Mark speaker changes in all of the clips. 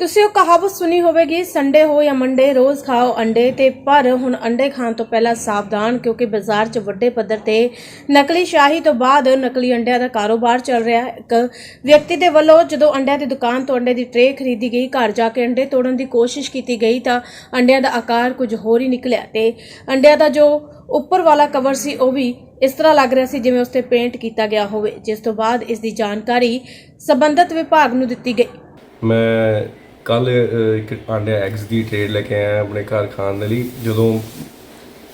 Speaker 1: ਤੁਸੀਂ ਉਹ ਕਹਾਵਤ ਸੁਣੀ ਹੋਵੇਗੀ, ਸੰਡੇ ਹੋ ਜਾਂ ਮੰਡੇ, ਰੋਜ਼ ਖਾਓ ਅੰਡੇ ਤੇ ਪਰ ਹੁਣ ਅੰਡੇ ਖਾਣ ਤੋਂ ਪਹਿਲਾਂ ਸਾਵਧਾਨ, ਕਿਉਂਕਿ ਬਾਜ਼ਾਰ 'ਚ ਵੱਡੇ ਪੱਧਰ ਤੇ ਨਕਲੀ ਸ਼ਾਹੀ ਤੋਂ ਬਾਅਦ ਨਕਲੀ ਅੰਡਿਆਂ ਦਾ ਕਾਰੋਬਾਰ ਚੱਲ ਰਿਹਾ ਹੈ। ਇੱਕ ਵਿਅਕਤੀ ਦੇ ਵੱਲੋਂ ਜਦੋਂ ਅੰਡਿਆਂ ਦੀ ਦੁਕਾਨ ਤੋਂ ਅੰਡੇ ਦੀ ਟਰੇ ਖਰੀਦੀ ਗਈ, ਘਰ ਜਾ ਕੇ ਅੰਡੇ ਤੋੜਨ ਦੀ ਕੋਸ਼ਿਸ਼ ਕੀਤੀ ਗਈ ਤਾਂ ਅੰਡਿਆਂ ਦਾ ਆਕਾਰ ਕੁਝ ਹੋਰ ਹੀ ਨਿਕਲਿਆ ਤੇ ਅੰਡਿਆਂ ਦਾ ਜੋ ਉੱਪਰ ਵਾਲਾ ਕਵਰ ਸੀ, ਉਹ ਵੀ ਇਸ ਤਰ੍ਹਾਂ ਲੱਗ ਰਿਹਾ ਸੀ ਜਿਵੇਂ ਉਸ ਤੇ ਪੇਂਟ ਕੀਤਾ ਗਿਆ ਹੋਵੇ, ਜਿਸ ਤੋਂ ਬਾਅਦ ਇਸ ਦੀ ਜਾਣਕਾਰੀ ਸੰਬੰਧਿਤ ਵਿਭਾਗ ਨੂੰ ਦਿੱਤੀ ਗਈ।
Speaker 2: ਮੈਂ ਕੱਲ ਇੱਕ ਆਂਡੇ ਐਗਸ ਦੀ ਟ੍ਰੇਡ ਲੈ ਕੇ ਆਇਆ ਆਪਣੇ ਘਰ ਖਾਣ ਦੇ ਲਈ। ਜਦੋਂ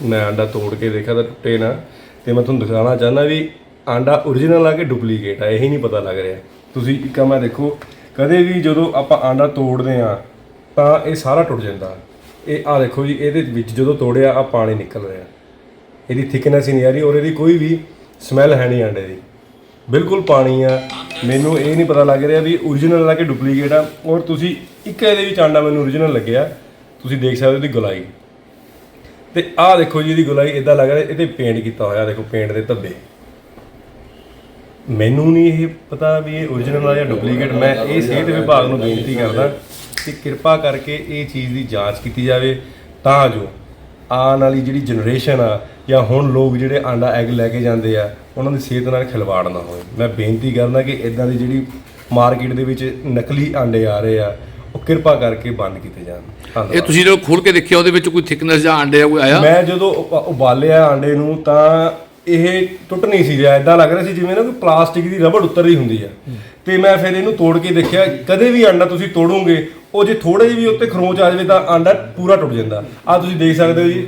Speaker 2: ਮੈਂ ਆਂਡਾ ਤੋੜ ਕੇ ਦੇਖਿਆ ਤਾਂ ਟੁੱਟੇ ਨਾ, ਤੇ ਮੈਂ ਤੁਹਾਨੂੰ ਦਿਖਾਉਣਾ ਚਾਹੁੰਦਾ ਵੀ ਆਂਡਾ origignal ਆ ਕਿ ਡੁਪਲੀਕੇਟ ਆ, ਇਹ ਹੀ ਨਹੀਂ ਪਤਾ ਲੱਗ ਰਿਹਾ। ਤੁਸੀਂ ਇੱਕ ਮੈਂ ਦੇਖੋ, ਕਦੇ ਵੀ ਜਦੋਂ ਆਪਾਂ ਆਂਡਾ ਤੋੜਦੇ ਆ ਤਾਂ ਇਹ ਸਾਰਾ ਟੁੱਟ ਜਾਂਦਾ। ਇਹ ਆ ਦੇਖੋ ਜੀ, ਇਹਦੇ ਵਿੱਚ ਜਦੋਂ ਤੋੜਿਆ ਆ ਪਾਣੀ ਨਿਕਲ ਰਿਹਾ। ਇਹਦੀ ਥਿਕਨੈਸ ਹੀ ਨਹੀਂ ਆ ਰਹੀ ਔਰ ਇਹਦੀ ਕੋਈ ਵੀ ਸਮੈਲ ਹੈ ਨਹੀਂ ਆਂਡੇ ਦੀ। ਬਿਲਕੁਲ ਪਾਣੀ ਆ ਮੈਨੂੰ ਇਹ ਨਹੀਂ ਪਤਾ ਲੱਗ ਰਿਹਾ ਵੀ origignal ਆ ਕਿ ਡੁਪਲੀਕੇਟ ਆ, ਔਰ ਤੁਸੀਂ ਇੱਕ ਇਹਦੇ ਵਿੱਚ ਆਂਡਾ ਮੈਨੂੰ origignal ਲੱਗਿਆ, ਤੁਸੀਂ ਦੇਖ ਸਕਦੇ ਹੋ ਇਹਦੀ ਗੁਲਾਈ। ਤੇ ਆਹ ਦੇਖੋ ਜੀ, ਇਹਦੀ ਗੁਲਾਈ ਇਦਾਂ ਲੱਗ ਰਿਹਾ, ਇਹਦੇ ਪੇਂਟ ਕੀਤਾ ਹੋਇਆ, ਦੇਖੋ ਪੇਂਟ ਦੇ ਧੱਬੇ। ਮੈਨੂੰ ਨਹੀਂ ਇਹ ਪਤਾ ਵੀ ਇਹ origignal ਆ ਜਾਂ ਡੁਪਲੀਕੇਟ ਮੈਂ ਇਹ ਸਿਹਤ ਵਿਭਾਗ ਨੂੰ ਬੇਨਤੀ ਕਰਦਾ ਕਿ ਕਿਰਪਾ ਕਰਕੇ ਇਹ ਚੀਜ਼ ਦੀ ਜਾਂਚ ਕੀਤੀ ਜਾਵੇ, ਤਾਂ ਜੋ ਆਉਣ ਵਾਲੀ ਜਿਹੜੀ ਜਨਰੇਸ਼ਨ ਆ ਜਾਂ ਹੁਣ ਲੋਕ ਜਿਹੜੇ ਆਂਡਾ ਐਗ ਲੈ ਕੇ ਜਾਂਦੇ ਆ ਉਹਨਾਂ ਦੀ ਸਿਹਤ ਨਾਲ ਖਿਲਵਾੜ ਨਾ ਹੋਵੇ। ਮੈਂ ਬੇਨਤੀ ਕਰਦਾ ਕਿ ਇਦਾਂ ਦੀ ਜਿਹੜੀ ਮਾਰਕੀਟ ਦੇ ਵਿੱਚ ਨਕਲੀ ਆਂਡੇ ਆ ਰਹੇ ਆ ਉਹ ਕਿਰਪਾ ਕਰਕੇ ਬੰਦ ਕੀਤੇ ਜਾਣ।
Speaker 3: ਇਹ ਤੁਸੀਂ ਜਦੋਂ ਖੋਲ ਕੇ ਦੇਖਿਆ ਉਹਦੇ ਵਿੱਚ ਕੋਈ ਥਿਕਨੈਸ ਜਾਂ ਆਂਡੇ ਦਾ ਕੋਈ ਆਇਆ?
Speaker 2: ਮੈਂ ਜਦੋਂ ਉਬਾਲਿਆ ਆਂਡੇ ਨੂੰ ਤਾਂ ਇਹ ਟੁੱਟ ਨਹੀਂ ਸੀ ਰਿਹਾ ਇਦਾਂ ਲੱਗ ਰਿਹਾ ਸੀ ਜਿਵੇਂ ਨਾ ਕੋਈ ਪਲਾਸਟਿਕ ਦੀ ਰਬੜ ਉੱਤਰ ਰਹੀ ਹੁੰਦੀ ਆ। ਤੇ ਮੈਂ ਫਿਰ ਇਹਨੂੰ ਤੋੜ ਕੇ ਦੇਖਿਆ ਕਦੇ ਵੀ ਆਂਡਾ ਤੁਸੀਂ ਤੋੜੋਗੇ ਉਹ ਜੇ ਥੋੜੇ ਜਿਹੇ ਵੀ ਉੱਤੇ ਖਰੋਚ ਆ ਜਾਵੇ ਤਾਂ ਆਂਡਾ ਪੂਰਾ ਟੁੱਟ ਜਾਂਦਾ। ਆ ਤੁਸੀਂ ਦੇਖ ਸਕਦੇ ਹੋ ਜੀ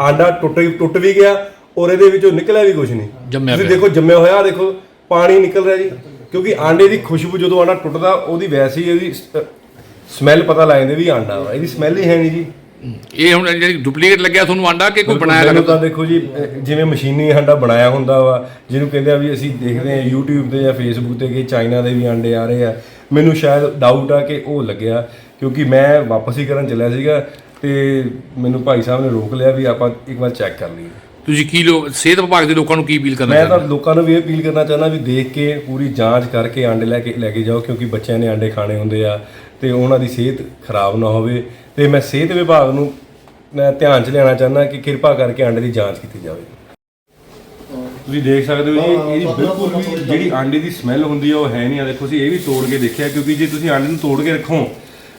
Speaker 2: ਆਂਡਾ ਟੁੱਟ ਟੁੱਟ ਵੀ ਗਿਆ ਔਰ ਇਹਦੇ ਵਿੱਚੋਂ ਨਿਕਲਿਆ ਵੀ ਕੁਝ ਨਹੀਂ।
Speaker 3: ਜੰਮਿਆ
Speaker 2: ਤੁਸੀਂ। ਦੇਖੋ ਜੰਮਿਆ ਹੋਇਆ ਦੇਖੋ ਪਾਣੀ ਨਿਕਲ ਰਿਹਾ ਜੀ ਕਿਉਂਕਿ ਆਂਡੇ ਦੀ ਖੁਸ਼ਬੂ ਜਦੋਂ ਆਂਡਾ ਟੁੱਟਦਾ ਉਹਦੀ ਵੈਸੇ ਹੀ ਇਹਦੀ ਸਮੈਲ ਪਤਾ ਲੱਗ ਜਾਂਦੀ ਵੀ ਆਂਡਾ ਵਾ ਇਹਦੀ ਸਮੈਲ ਹੀ ਹੈ ਨਹੀਂ ਜੀ।
Speaker 3: ਇਹ ਹੁਣ ਜਿਹੜੀ ਡੁਪਲੀਕੇਟ ਲੱਗਿਆ ਤੁਹਾਨੂੰ ਆਂਡਾ ਕਿ ਕੋਈ ਬਣਾਇਆ
Speaker 2: ਮੈਨੂੰ
Speaker 3: ਲੱਗਦਾ?
Speaker 2: ਤਾਂ ਦੇਖੋ ਜੀ ਅਹ ਜਿਵੇਂ ਮਸ਼ੀਨੀ ਆਂਡਾ ਬਣਾਇਆ ਹੁੰਦਾ ਵਾ ਜਿਹਨੂੰ ਕਹਿੰਦੇ ਆ ਵੀ ਅਸੀਂ ਦੇਖਦੇ ਆ YouTube ਤੇ ਜਾਂ Facebook ਤੇ ਕਿ ਚਾਈਨਾ ਦੇ ਵੀ ਆਂਡੇ ਆ ਰਹੇ ਆ। ਮੈਨੂੰ ਸ਼ਾਇਦ ਡਾਊਟ ਆ ਕਿ ਉਹ ਲੱਗਿਆ ਕਿਉਂਕਿ ਮੈਂ ਵਾਪਸ ਹੀ ਕਰਨ ਚੱਲਿਆ ਸੀਗਾ ਤੇ ਮੈਨੂੰ ਭਾਈ ਸਾਹਿਬ ਨੇ ਰੋਕ ਲਿਆ ਵੀ ਆਪਾਂ ਇੱਕ ਵਾਰ ਚੈੱਕ ਕਰ ਲਈਏ।
Speaker 3: ਤੁਸੀਂ ਕੀ ਲੋ ਸਿਹਤ ਵਿਭਾਗ ਦੇ ਲੋਕਾਂ ਨੂੰ ਕੀ ਅਪੀਲ ਕਰਨਾ
Speaker 2: ਮੈਂ ਤਾਂ
Speaker 3: ਚਾਹੁੰਦੇ?
Speaker 2: ਲੋਕਾਂ ਨੂੰ ਵੀ ਇਹ ਅਪੀਲ ਕਰਨਾ ਚਾਹੁੰਦਾ ਵੀ ਦੇਖ ਕੇ ਪੂਰੀ ਜਾਂਚ ਕਰਕੇ ਆਂਡੇ ਲੈ ਕੇ ਲੈ ਕੇ ਜਾਓ ਕਿਉਂਕਿ ਬੱਚਿਆਂ ਨੇ ਆਂਡੇ ਖਾਣੇ ਹੁੰਦੇ ਆ। ਤੇ ਉਹਨਾਂ ਦੀ ਸਿਹਤ ਖਰਾਬ ਨਾ ਹੋਵੇ। ਤੇ ਮੈਂ ਸਿਹਤ ਵਿਭਾਗ ਨੂੰ ਮੈਂ ਧਿਆਨ 'ਚ ਲੈਣਾ ਚਾਹੁੰਦਾ ਕਿ ਕਿਰਪਾ ਕਰਕੇ ਆਂਡੇ ਦੀ ਜਾਂਚ ਕੀਤੀ ਜਾਵੇ। ਤੁਸੀਂ ਦੇਖ ਸਕਦੇ ਹੋ ਜੀ ਇਹਦੀ ਬਿਲਕੁਲ ਵੀ ਜਿਹੜੀ ਆਂਡੇ ਦੀ ਸਮੈਲ ਹੁੰਦੀ ਆ ਉਹ ਹੈ ਨਹੀਂ। ਆ ਦੇਖੋ ਅਸੀਂ ਇਹ ਵੀ ਤੋੜ ਕੇ ਦੇਖਿਆ ਕਿਉਂਕਿ ਜੇ ਤੁਸੀਂ ਆਂਡੇ ਨੂੰ ਤੋੜ ਕੇ ਰੱਖੋ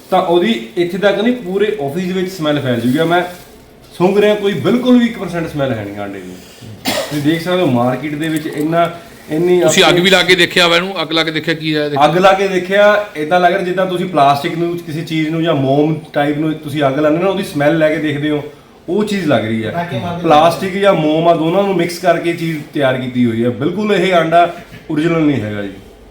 Speaker 2: ਤਾਂ ਉਹਦੀ ਇੱਥੇ ਤੱਕ ਨਹੀਂ ਪੂਰੇ ਆਫਿਸ ਦੇ ਵਿੱਚ ਸਮੈਲ ਫੈਲ ਜੂਗੀ। ਮੈਂ ਸੁੰਘ ਰਿਹਾ ਕੋਈ ਬਿਲਕੁਲ ਵੀ 1% ਸਮੈਲ ਹੈ ਨਹੀਂ ਆਂਡੇ ਦੀ। ਤੁਸੀਂ ਦੇਖ ਸਕਦੇ ਹੋ ਮਾਰਕੀਟ ਦੇ ਵਿੱਚ ਇੰਨਾ ਇੰਨੀ
Speaker 3: ਤੁਸੀਂ ਅੱਗ ਵੀ ਲਾ ਕੇ ਦੇਖਿਆ ਵਾ ਇਹਨੂੰ? ਅੱਗ ਲਾ ਕੇ ਦੇਖਿਆ ਕੀ ਆਇਆ ਦੇਖੋ।
Speaker 2: ਅੱਗ ਲਾ ਕੇ ਦੇਖਿਆ ਇਦਾਂ ਲੱਗ ਰਿਹਾ ਜਿੱਦਾਂ ਤੁਸੀਂ ਪਲਾਸਟਿਕ ਨੂੰ ਕਿਸੇ ਚੀਜ਼ ਨੂੰ ਜਾਂ ਮੋਮ ਟਾਈਪ ਨੂੰ ਤੁਸੀਂ ਅੱਗ ਲਾਉਂਦੇ ਨਾ ਉਹਦੀ ਸਮੈਲ ਲੈ ਕੇ ਦੇਖਦੇ ਹੋ ਉਹ ਚੀਜ਼ ਲੱਗ ਰਹੀ ਹੈ। ਪਲਾਸਟਿਕ ਜਾਂ ਮੋਮ ਆ ਦੋਨਾਂ ਨੂੰ ਮਿਕਸ ਕਰਕੇ ਚੀਜ਼ ਤਿਆਰ ਕੀਤੀ ਹੋਈ ਹੈ। ਬਿਲਕੁਲ ਇਹ ਆਂਡਾ origignal ਨਹੀਂ ਹੈਗਾ ਜੀ।